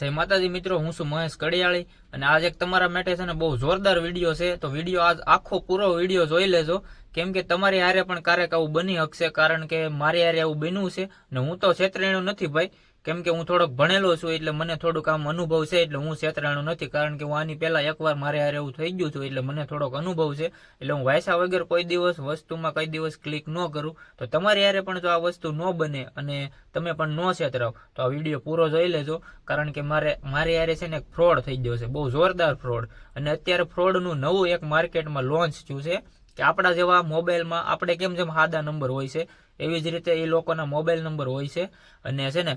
જય માતાજી મિત્રો, હું છું મહેશ કડિયાળી અને આજ એક તમારા માટે છે ને બહુ જોરદાર વીડિયો છે. તો વીડિયો આજ આખો પૂરો વીડિયો જોઈ લેજો. કેમ કે તમારી હારે પણ ક્યારેક આવું બની શકશે, કારણ કે મારી હારે આવું બન્યું છે ને હું તો છેતરેણું નથી ભાઈ. કેમ કે હું થોડોક ભણેલો છું એટલે મને થોડુંક આમ અનુભવ છે, એટલે હું છેતરાણું નથી. કારણ કે હું આની પહેલાં એકવાર મારે હારે એવું થઈ ગયું હતું, એટલે મને થોડોક અનુભવ છે. એટલે હું વાયસા વગર કોઈ દિવસ વસ્તુમાં કઈ દિવસ ક્લિક ન કરું. તો તમારી હારે પણ જો આ વસ્તુ ન બને અને તમે પણ ન છેતરાવ, તો આ વીડિયો પૂરો જોઈ લેજો. કારણ કે મારે, મારી હારે છે ને ફ્રોડ થઈ ગયો છે, બહુ જોરદાર ફ્રોડ અને અત્યારે ફ્રોડનું નવું એક માર્કેટમાં લોન્ચ થયું છે, કે આપણા જેવા મોબાઈલમાં આપણે કેમ જેમ સાદા નંબર હોય છે, એવી જ રીતે એ લોકોના મોબાઈલ નંબર હોય છે. અને છે ને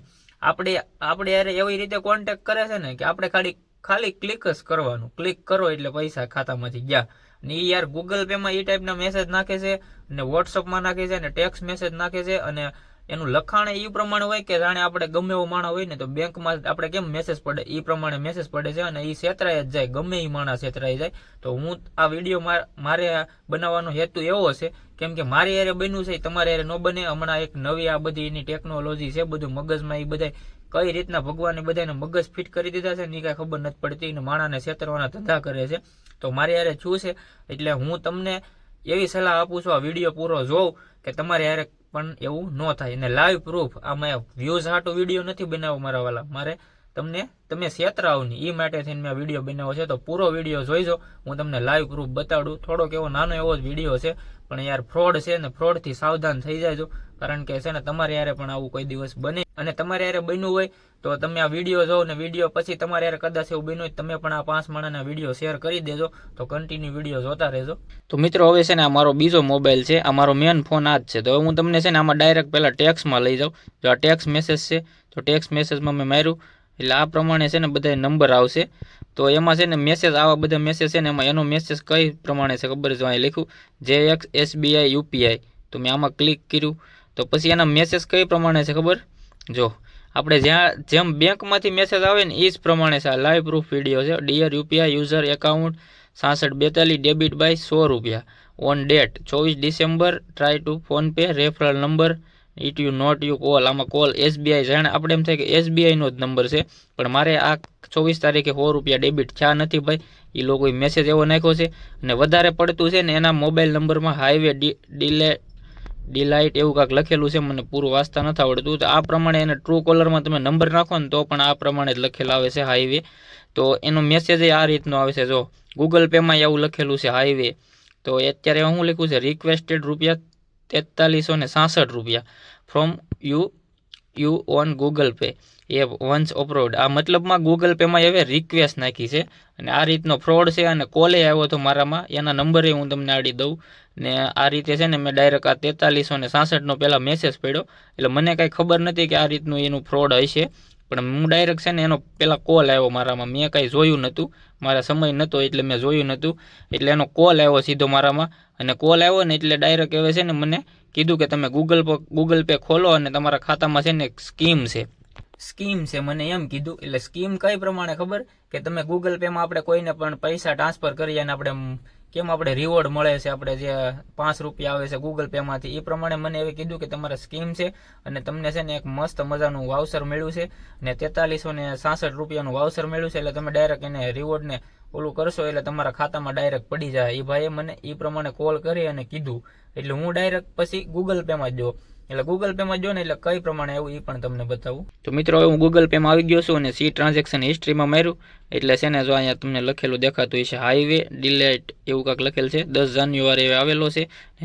આપણે આપણે યારે એવી રીતે કોન્ટેક્ટ કરે છે ને કે આપણે ખાલી ખાલી ક્લિક જ કરવાનું. ક્લિક કરો એટલે પૈસા ખાતામાંથી ગયા. ને એ યાર ગૂગલ પેમાં એ ટાઈપના મેસેજ નાખે છે અને વોટ્સઅપમાં નાખે છે અને ટેક્સ મેસેજ નાખે છે, અને એનું લખાણ એ પ્રમાણે હોય કે જાણે આપણે ગમે એવો માણસ હોય ને તો બેંકમાં આપણે કેમ મેસેજ પડે? એ પ્રમાણે મેસેજ પડે છે અને એ છેતરાય જ જાય. ગમે એ માણસ છેતરાઈ જાય. તો હું આ વીડિયો મારે બનાવવાનો હેતુ એવો છે, કેમ કે મારી યારે બન્યું છે, તમારે યારે ન બને. હમણાં એક નવી આ બધી એની ટેકનોલોજી છે, બધું મગજમાં એ બધા કઈ રીતના ભગવાને બધાને મગજ ફિટ કરી દીધા છે ને કાંઈ ખબર નથી પડતી અને માણાને છેતરવાના ધંધા કરે છે. તો મારી યારે શું છે. એટલે હું તમને એવી સલાહ આપું છું, આ વીડિયો પૂરો જોઉં કે તમારે યારે પણ એવું ન થાય. અને લાઈવ પ્રૂફ આમાં વ્યૂઝ હાટો વીડિયો નથી બનાવવો મારા વાલા. મારે તમને, તમે છેતરાવ નહીં એ માટે થઈને મેં વીડિયો બનાવ્યો છે. તો પૂરો વીડિયો જોઈજો. હું તમને લાઈવ પ્રૂફ બતાડું. થોડોક એવો નાનો એવો જ વીડિયો છે. પણ યાર ફ્રોડ છે ને ફ્રોડથી સાવધાન થઈ જાયજો કારણ કે છે ને તમારે યારે પણ આવું કોઈ દિવસ બને. અને તમારે યારે બન્યું હોય તો તમે આ વીડિયો જોવો ને વીડિયો પછી તમારે યારે કદાચ એવું બન્યું હોય તમે પણ આ પાંચ માણાના વીડિયો શેર કરી દેજો. તો કન્ટિન્યુ વીડિયો જોતા રહેજો. તો મિત્રો, હવે છે ને આ મારો બીજો મોબાઈલ છે. આ મારો મેન ફોન આ જ છે. તો હવે હું તમને છે ને આમાં ડાયરેક્ટ પહેલાં ટેક્સમાં લઈ જાઉં. જો આ ટેક્સ મેસેજ છે, તો ટેક્સ મેસેજમાં મેં માર્યું. એટલે આ પ્રમાણે છે ને બધા નંબર આવશે. તો એમાં છે ને મેસેજ આવા બધા મેસેજ છે ને એમાં એનો મેસેજ કઈ પ્રમાણે છે ખબર છે? અહીં લખ્યું જે એક્સ એસબીઆઈ યુપીઆઈ તો મેં આમાં ક્લિક કર્યું. તો પછી એના મેસેજ કઈ પ્રમાણે છે ખબર? જો, આપણે જ્યાં, જેમ બેંકમાંથી મેસેજ આવે ને એ જ પ્રમાણે છે આ લાઈવ પ્રૂફ વીડિયો છે. ડિયર યુપીઆઈ યુઝર એકાઉન્ટ સાસઠ બેતાલીસ ડેબિટ બાય સો રૂપિયા. ઓન ડેટ ચોવીસ December try to PhonePe referral number it you not you call આમાં કોલ એસબીઆઈ જાણે આપણે એમ થાય કે એસબીઆઈનો જ નંબર છે. પણ મારે આ ચોવીસ તારીખે સો રૂપિયા ડેબિટ થયા નથી ભાઈ. એ લોકોએ મેસેજ એવો નાખ્યો છે. અને વધારે પડતું છે ને એના મોબાઈલ નંબરમાં હાઈવે ડીલે ડિલાઇટ એવું કાંઈક લખેલું છે. મને પૂરું વાંચતા નથી આવડતું. તો આ પ્રમાણે એને ટ્રુ કોલરમાં તમે નંબર નાખો ને તો પણ આ પ્રમાણે જ લખેલા આવે છે હાઈવે તો એનો મેસેજ આ રીતનો આવે છે. જો ગૂગલ પેમાં એવું લખેલું છે હાઈવે તો અત્યારે હું લખ્યું છે રિક્વેસ્ટેડ રૂપિયા તેતાલીસો ને સાસઠ રૂપિયા. From you you on Google Pay A once અપ્રોડ આ મતલબમાં ગૂગલ પેમાં હવે રિક્વેસ્ટ નાખી છે. અને આ રીતનો ફ્રોડ છે અને કોલે આવ્યો હતો મારામાં. એના નંબરે હું તમને આડી દઉં. ને આ રીતે છે ને મેં ડાયરેક્ટ આ તેતાલીસો ને સાસઠનો પહેલાં મેસેજ પડ્યો. એટલે મને કાંઈ ખબર નથી કે આ રીતનું એનું ફ્રોડ હશે. પણ હું ડાયરેક્ટ છે ને એનો પહેલાં કોલ આવ્યો મારામાં. મેં કાંઈ જોયું નહોતું. મારા સમય નહોતો એટલે મેં જોયું નહોતું. એટલે એનો કોલ આવ્યો સીધો મારામાં. અને કોલ આવ્યો ને એટલે ડાયરેક્ટ હવે છે ને મને કીધું કે તમે ગૂગલ પર ગૂગલ પે ખોલો અને તમારા ખાતામાં છે ને એક સ્કીમ છે. સ્કીમ છે, મને એમ કીધું. એટલે સ્કીમ કઈ પ્રમાણે ખબર? કે તમે ગૂગલ પેમાં આપણે કોઈને પણ પૈસા ટ્રાન્સફર કરીએ અને આપણે કેમ આપણે રિવોર્ડ મળે છે? આપણે જે પાંચ રૂપિયા આવે છે ગૂગલ પેમાંથી એ પ્રમાણે મને એવી કીધું કે તમારે સ્કીમ છે અને તમને છે ને એક મસ્ત મજાનું વાવસર મળ્યું છે. ને તેતાલીસો ને સાસઠ રૂપિયાનું વાવસર મળ્યું છે. એટલે તમે ડાયરેક્ટ એને રિવોર્ડને ઓલું કરશો એટલે તમારા ખાતામાં ડાયરેક્ટ પડી જાય. એ ભાઈએ મને એ પ્રમાણે કોલ કરી અને કીધું. એટલે હું ડાયરેક્ટ પછી ગૂગલ પેમાં જ જો એટલે ગૂગલ પેમાં જો ને એટલે કઈ પ્રમાણે આવું એ પણ તમને બતાવું. તો મિત્રો, હવે હું ગૂગલ પેમાં આવી ગયો છું અને સી ટ્રાન્ઝેક્શન હિસ્ટ્રીમાં માર્યું. એટલે છે ને, જો અહીંયા તમને લખેલું દેખાતું છે હાઈવે ડિલેટ એવું કાંક લખેલ છે. દસ જાન્યુઆરી હવે આવેલો છે.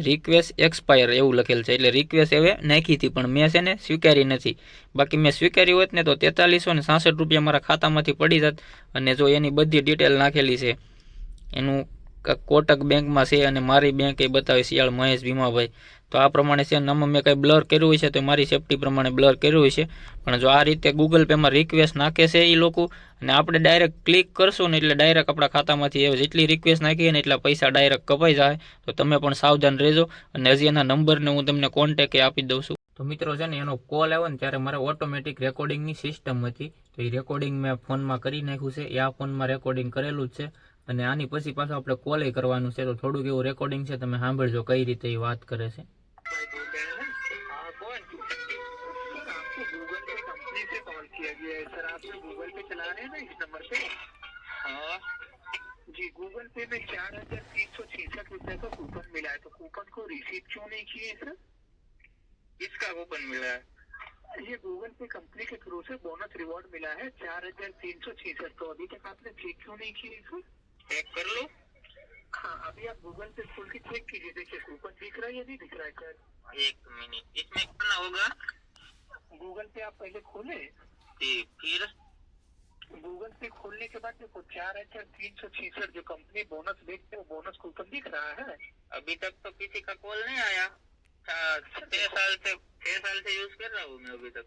રિક્વેસ્ટ એક્સપાયર એવું લખેલ છે. એટલે રિક્વેસ્ટ હવે નાખી હતી, પણ મેં છે ને સ્વીકારી નથી. બાકી મેં સ્વીકારી હોત ને તો તેતાલીસો ને સાસઠ રૂપિયા મારા ખાતામાંથી પડી જાત. અને જો એની બધી ડિટેલ નાખેલી છે, એનું કોટક બેંકમાં છે અને મારી બેંક એ બતાવે શિયાળ મહેશ ભીમાભાઈ. તો આ પ્રમાણે છે નામમાં મેં કંઈ બ્લર કર્યું હોય છે તો મારી સેફટી પ્રમાણે બ્લર કર્યું હોય છે. પણ જો આ રીતે ગૂગલ પેમાં રિક્વેસ્ટ નાખે છે એ લોકો, અને આપણે ડાયરેક્ટ ક્લિક કરશું ને એટલે ડાયરેક્ટ આપણા ખાતામાંથી જેટલી રિક્વેસ્ટ નાખીએ ને એટલા પૈસા ડાયરેક્ટ કપાઈ જાય. તો તમે પણ સાવધાન રહેજો અને હજી એના નંબરને હું તમને કોન્ટેક્ટ આપી દઉં છું. તો મિત્રો છે ને, એનો કોલ આવ્યો ને ત્યારે મારે ઓટોમેટિક રેકોર્ડિંગની સિસ્ટમ હતી. તો એ રેકોર્ડિંગ મેં ફોનમાં કરી નાખ્યું છે. એ આ ફોનમાં રેકોર્ડિંગ કરેલું જ છે. અને આની પછી પાછું આપણે કોલે કરવાનું છે તો થોડુંક એવું રેકોર્ડિંગ છે તમે સાંભળજો કઈ રીતે એ વાત કરે છે हाँ कौन सर आपको गूगल पे कंपनी से कॉल किया गया है सर आपने गूगल पे चला रहे हैं ना इस नंबर पे हाँ जी गूगल पे में चार हजार तीन सौ छियासठ रूपए का कूपन मिला है तो कूपन को रिसीव क्यों नहीं किए सर किसका कूपन मिला है ये गूगल पे कंपनी के थ्रू से बोनस रिवॉर्ड मिला है चार हजार तीन सौ छियासठ तो अभी तक आपने चेक क्यों नहीं किए सर चेक कर लो। हाँ अभी आप गूगल पे खोल के चेक कीजिए। देखिए कूपन दिख रहा है या नहीं दिख रहा है सर एक मिनट इसमें कितना होगा। गूगल पे आप पहले खोले। फिर? गूगल पे खोलने के बाद देखो चार हज़ार तीन सौ छियासठ जो कंपनी बोनस देखते हैं वो बोनस कूपन दिख रहा है। अभी तक तो किसी का कॉल नहीं आया। छह साल से छह साल से यूज़ कर रहा हूँ मैं अभी तक।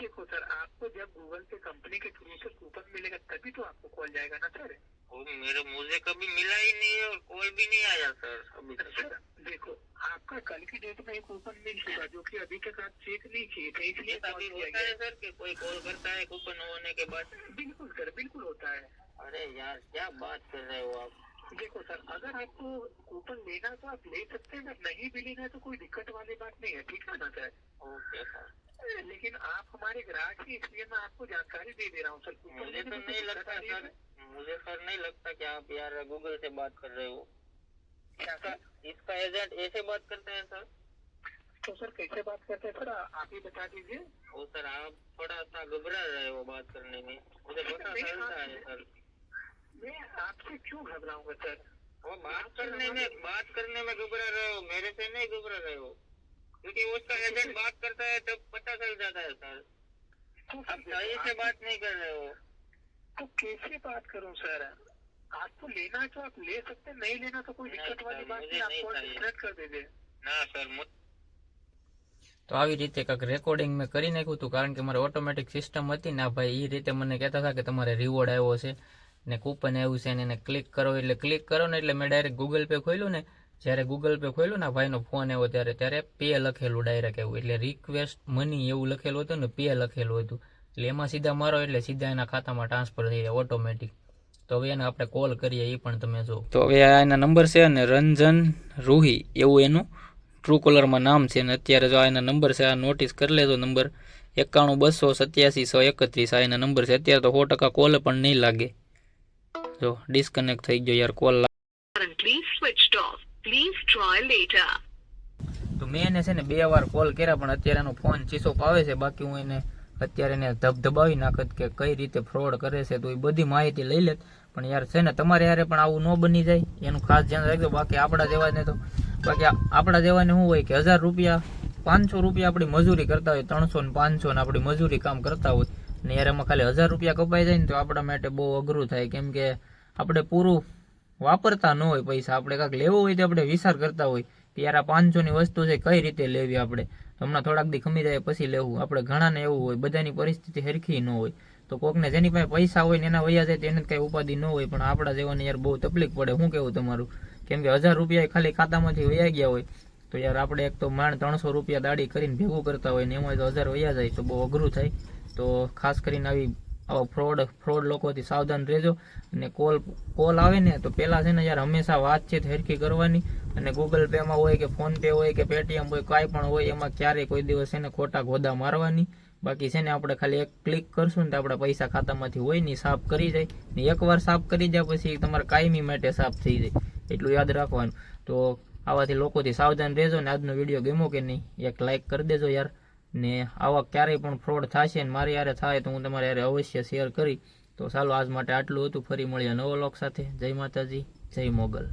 देखो सर आपको जब गूगल पे कंपनी के थ्रू से कूपन मिलेगा तभी तो आपको कॉल जाएगा ना सर मेरे मुझे कभी मिला ही नहीं है और कॉल भी नहीं आया सर। अभी तक। देखो आपका कल की डेट में एक कूपन मिल चुका जो कि अभी तक आप चेक नहीं किए थे इसलिए ऐसा भी call किया होता है सर कि कोई कॉल करता है कूपन होने के बाद? बिल्कुल सर बिल्कुल होता है। अरे यार क्या बात कर रहे हो आप? देखो सर अगर आपको कूपन लेना तो आप ले सकते हैं नहीं भी लेना तो कोई दिक्कत वाली बात नहीं है ठीक है ना सर? Okay sir. लेकिन आप हमारे ग्राहक ही इसलिए मैं आपको जानकारी दे दे रहा हूँ सर। मुझे तो नहीं लगता सर। मुझे सर नहीं लगता कि आप यार गूगल से बात कर रहे हो। इसका इसका एजेंट ऐसे बात करते हैं सर। तो सर कैसे बात करते हैं? सर आप ही बता दीजिए। वो सर आप थोड़ा सा घबरा रहे हो बात करने में। मुझे पता चलता है सर। मैं आपसे क्यों घबराऊँगा सर? वो बात करने में बात करने में घबरा रहे हो मेरे से नहीं घबरा रहे हो। क्योंकि उसका एजेंट बात करता है तब पता चल जाता है सर। तो आप सही से बात नहीं कर रहे हो। तो कैसे बात करूं सर आपको लेना है तो आप ले सकते हैं नहीं लेना तो कोई नहीं, दिक्कत वाली सर, बात मुझे नहीं आप नहीं कॉल चाहिए। डिस्कनेक्ट कर दीजिए ના સર મુ- તો આવી રીતે કાંઈક રેકોર્ડિંગ મેં કરી નાખ્યું હતું કારણ કે મારે ઓટોમેટિક સિસ્ટમ હતી ને આ ભાઈ એ રીતે મને કહેતા હતા કે તમારે રિવોર્ડ આવ્યો છે ને કૂપન આવ્યું છે ને એને ક્લિક કરો એટલે ક્લિક કરો ને એટલે મેં ડાયરેક્ટ ગૂગલ પે ખોલ્યું ને જ્યારે ગૂગલ પે ખોલ્યું ને આ ભાઈનો ફોન આવ્યો ત્યારે ત્યારે પે લખેલું ડાયરેક્ટ એવું એટલે રિક્વેસ્ટ મની એવું લખેલું હતું ને પે લખેલું હતું એટલે એમાં સીધા મારો એટલે સીધા એના ખાતામાં ટ્રાન્સફર થઈ જાય ઓટોમેટિક તો હવે એને આપણે કોલ કરીએ એ પણ તમે જો તો હવે આ એના નંબર છે અને રંજન રૂહી એવું એનું. ટ્રુ કોલરમાં નામ છે અને અત્યારે જો આ એના નંબર છે આ નોટિસ કરી લેજો નંબર એકાણું બસો સત્યાસી સો એકત્રીસ આ એના નંબર છે. અત્યારે તો સો ટકા કોલ પણ નહીં લાગે. જો ડિસ્કનેક્ટ થઈ ગયો યાર કોલ. તો મેં એને છે ને બે વાર કોલ કર્યા પણ અત્યારે એનો ફોન ચીસો પાવે છે. બાકી હું એને અત્યારે એને ધબધબાવી નાખત કે કઈ રીતે ફ્રોડ કરે છે તો એ બધી માહિતી લઈ લેત. પણ યાર છે ને, તમારે યારે પણ આવું ન બની જાય. એનું ખાસ ધ્યાન રાખજો. બાકી આપણા જેવાને તો, બાકી આપણા જેવાને શું હોય કે હજાર રૂપિયા, પાંચસો રૂપિયા આપણી મજૂરી કરતા હોય, ત્રણસો ને પાંચસો ને આપણી મજૂરી કામ કરતા હોય. ને યાર એમાં ખાલી હજાર રૂપિયા કપાઈ જાય ને તો આપણા માટે બહુ અઘરું થાય. કેમ કે આપણે પૂરું વાપરતા ન હોય પૈસા. આપણે કાંઈક લેવો હોય તો આપણે વિચાર કરતા હોય કે યાર આ પાંચસોની વસ્તુ છે, કઈ રીતે લેવી આપણે? હમણાં થોડાક દી ખમી જાય પછી લેવું. આપણે ઘણાને એવું હોય, બધાની પરિસ્થિતિ હરખી ન હોય. તો કોકને જેની પાસે પૈસા હોય ને એના વયા જાય તેને કઈ ઉપાધિ ન હોય. પણ આપણા જેવાને યાર બહુ તકલીફ પડે. શું કેવું તમારું? કેમ કે હજાર રૂપિયા ખાલી ખાતામાંથી વયા ગયા હોય, તો યાર આપણે એક તો માંડ ત્રણસો રૂપિયા દાડી કરીને ભેગું કરતા હોય ને એમાં તો હજાર વયા જાય, તો બહુ અઘરું થાય. તો ખાસ કરીને આવી આવા ફ્રોડ ફ્રોડ લોકોથી સાવધાન રહેજો. અને કોલ કોલ આવે ને તો પહેલાં છે ને યાર હંમેશા વાતચીત હરખી કરવાની. અને ગૂગલ પેમાં હોય કે ફોનપે હોય કે પેટીએમ હોય, કાંઈ પણ હોય, એમાં ક્યારેય કોઈ દિવસ છે ને ખોટા ગોદા મારવાની. બાકી છે ને આપણે ખાલી એક ક્લિક કરશું ને તો આપણા પૈસા ખાતામાંથી હોય ને સાફ કરી જાય. ને એકવાર સાફ કરી જાય પછી તમારે કાયમી માટે સાફ થઈ જાય. એટલું યાદ રાખવાનું. તો આવાથી લોકોથી સાવધાન રહેજો ને આજનો વીડિયો ગમ્યો કે નહીં, એક લાઇક કરી દેજો યાર. ને આવા ક્યારેય પણ ફ્રોડ થશે ને મારી યારે થાય તો હું તમારે યારે અવશ્ય શેર કરી. તો ચાલો આજ માટે આટલું હતું. ફરી મળ્યા નવો લોક સાથે. જય માતાજી. જય મોગલ.